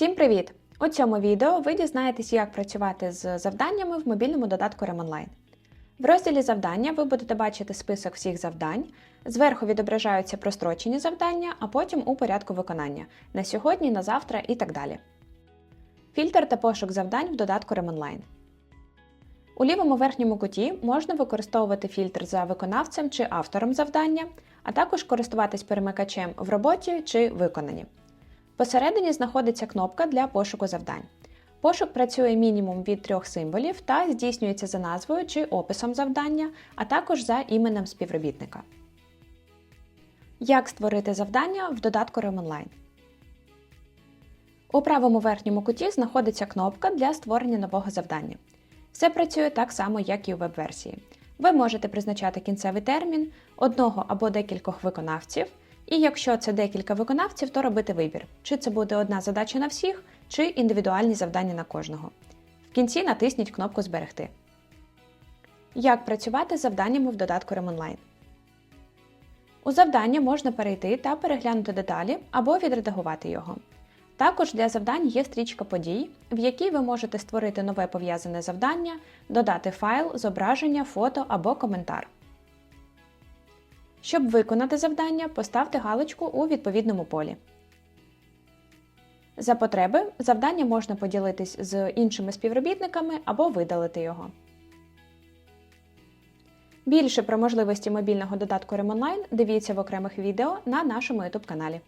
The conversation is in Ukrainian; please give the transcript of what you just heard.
Всім привіт! У цьому відео ви дізнаєтесь, як працювати з завданнями в мобільному додатку RemOnline. В розділі завдання ви будете бачити список всіх завдань. Зверху відображаються прострочені завдання, а потім у порядку виконання на сьогодні, на завтра і так далі. Фільтр та пошук завдань в додатку RemOnline. У лівому верхньому куті можна використовувати фільтр за виконавцем чи автором завдання, а також користуватись перемикачем в роботі чи виконані. Посередині знаходиться кнопка для пошуку завдань. Пошук працює мінімум від трьох символів та здійснюється за назвою чи описом завдання, а також за іменем співробітника. Як створити завдання в додатку RemOnline? У правому верхньому куті знаходиться кнопка для створення нового завдання. Все працює так само, як і у веб-версії. Ви можете призначати кінцевий термін одного або декількох виконавців, і якщо це декілька виконавців, то робити вибір, чи це буде одна задача на всіх, чи індивідуальні завдання на кожного. В кінці натисніть кнопку Зберегти. Як працювати з завданнями в додатку RemOnline? У завдання можна перейти та переглянути деталі або відредагувати його. Також для завдань є стрічка подій, в якій ви можете створити нове пов'язане завдання, додати файл, зображення, фото або коментар. Щоб виконати завдання, поставте галочку у відповідному полі. За потреби завдання можна поділитись з іншими співробітниками або видалити його. Більше про можливості мобільного додатку Ремонлайн дивіться в окремих відео на нашому YouTube каналі.